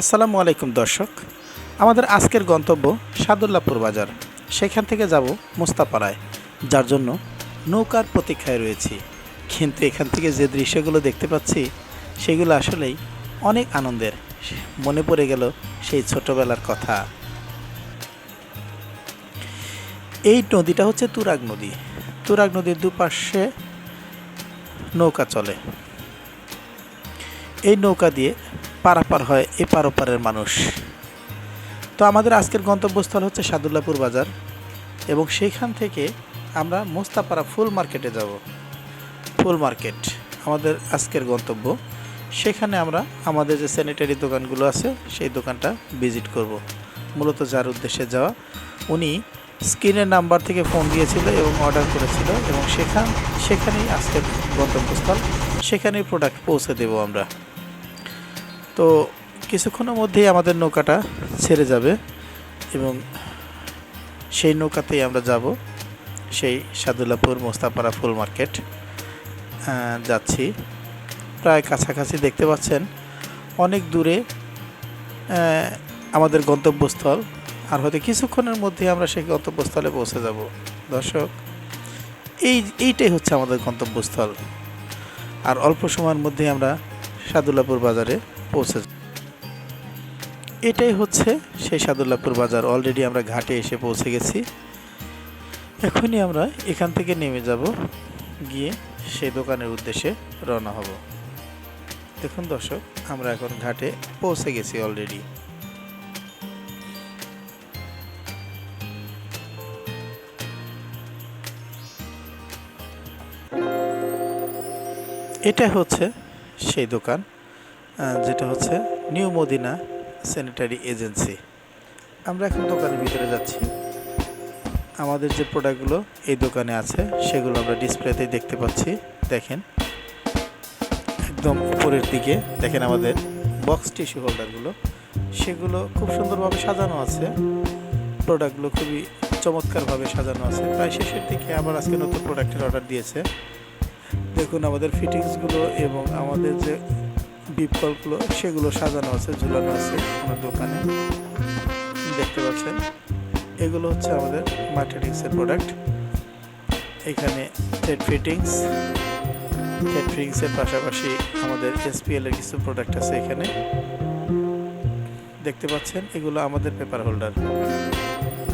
আসসালামু আলাইকুম দর্শক। আমাদের আজকের গন্তব্য সাদুল্লাপুর বাজার। সেখান থেকে যাব মোস্তাপাড়ায়, যার জন্য নৌকার প্রতীক্ষায় রয়েছি। কিন্তু এখান থেকে যে দৃশ্যগুলো দেখতে পাচ্ছি, সেগুলো আসলেই অনেক আনন্দের। মনে পড়ে গেল সেই ছোটবেলার কথা। এই নদীটা হচ্ছে তুরাগ নদী। তুরাগ নদীর দুপাশে নৌকা চলে। এই নৌকা দিয়ে পারাপার হয়, এপার ওপারের মানুষ। তো আমাদের আজকের গন্তব্যস্থল হচ্ছে সাদুল্লাপুর বাজার এবং সেইখান থেকে আমরা মোস্তাপাড়া ফুল মার্কেটে যাব। ফুল মার্কেট আমাদের আজকের গন্তব্য। সেখানে আমরা আমাদের যে স্যানিটারি দোকানগুলো আছে, সেই দোকানটা ভিজিট করব। মূলত যার উদ্দেশ্যে যাওয়া। উনি স্ক্রিনের নাম্বার থেকে ফোন দিয়েছিল এবং অর্ডার করেছিল এবং সেখান, সেখানেই আজকের গন্তব্যস্থল। সেখানেই প্রোডাক্ট পৌঁছে দেবো আমরা। তো কিছুক্ষণের মধ্যেই আমাদের নৌকাটা ছেড়ে যাবে এবং সেই নৌকাতেই আমরা যাব, সেই সাদুল্লাপুর মোস্তাপাড়া ফুল মার্কেট যাচ্ছি। প্রায় কাছাকাছি দেখতে পাচ্ছেন অনেক দূরে আমাদের গন্তব্যস্থল। আর হয়তো কিছুক্ষণের মধ্যে আমরা সেই গন্তব্যস্থলে পৌঁছে যাব। দর্শক, এই, এইটাই হচ্ছে আমাদের গন্তব্যস্থল। আর অল্প সময়ের মধ্যে আমরা সাদুল্লাপুর বাজারে পৌঁছে এটাই হচ্ছে সেই সাদুল্লাপুর বাজার। অলরেডি আমরা ঘাটে এসে পৌঁছে গেছি। এখনই আমরা এখান থেকে নেমে যাব, গিয়ে সেই দোকানের উদ্দেশ্যে রওনা হব। দেখুন দর্শক, আমরা এখন ঘাটে পৌঁছে গেছি অলরেডি এটা হচ্ছে সেই দোকান। যেটা হচ্ছে নিউ মদিনা স্যানিটারি এজেন্সি আমরা এখন দোকানের ভিতরে যাচ্ছি। আমাদের যে প্রোডাক্টগুলো এই দোকানে আছে, সেগুলো আমরা ডিসপ্লেতেই দেখতে পাচ্ছি। দেখেন, একদম উপরের দিকে, দেখেন আমাদের বক্স টিস্যু হোল্ডারগুলো সেগুলো খুব সুন্দরভাবে সাজানো আছে। প্রোডাক্টগুলো খুবই চমৎকারভাবে সাজানো আছে। প্রায় শেষের দিকে আবার আজকে নতুন প্রোডাক্টের অর্ডার দিয়েছে। দেখুন আমাদের ফিটিংসগুলো এবং আমাদের যে বিপকলগুলো সেগুলো সাজানো আছে, ঝুলানো আছে আমার দোকানে। দেখতে পাচ্ছেন, এগুলো হচ্ছে আমাদের মার্কেটিংসের প্রোডাক্ট। এখানে হেড ফিটিংস হেড ফিটিংসের পাশাপাশি আমাদের এসপিএল এর কিছু প্রোডাক্ট আছে এখানে। দেখতে পাচ্ছেন, এগুলো আমাদের পেপার হোল্ডার।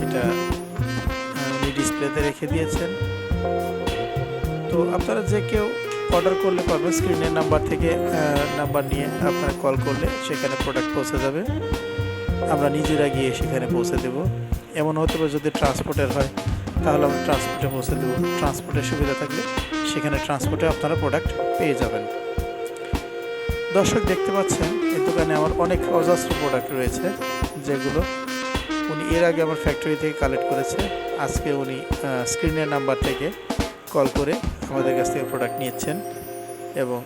এটা ডিসপ্লেতে রেখে দিয়েছেন। তো আপনারা যে কেউ অর্ডার করলে পারবেন স্ক্রিনের নাম্বার থেকে নাম্বার নিয়ে আপনারা কল করলে সেখানে প্রোডাক্ট পৌঁছে যাবে। আমরা নিজেরা গিয়ে সেখানে পৌঁছে দেব। এমন হতে পারে যদি ট্রান্সপোর্টের হয়, তাহলে আমরা ট্রান্সপোর্টে পৌঁছে দেবো। ট্রান্সপোর্টের সুবিধা থাকলে সেখানে ট্রান্সপোর্টে আপনারা প্রোডাক্ট পেয়ে যাবেন। দর্শক দেখতে পাচ্ছেন, এই দোকানে আমার অনেক অজস্র প্রোডাক্ট রয়েছে, যেগুলো উনি এর আগে আমার ফ্যাক্টরি থেকে কালেক্ট করেছে। আজকে উনি স্ক্রিনের নাম্বার থেকে কল করে আমাদের কাছ থেকে প্রোডাক্ট নিয়েছেন এবং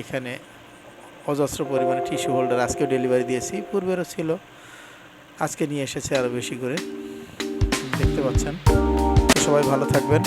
এখানে অজস্র পরিমাণে টিস্যু হোল্ডার আজকেও ডেলিভারি দিয়েছি, পূর্বেরও ছিল। আজকে নিয়ে এসেছে আরও বেশি করে। দেখতে পাচ্ছেন। সবাই ভালো থাকবেন।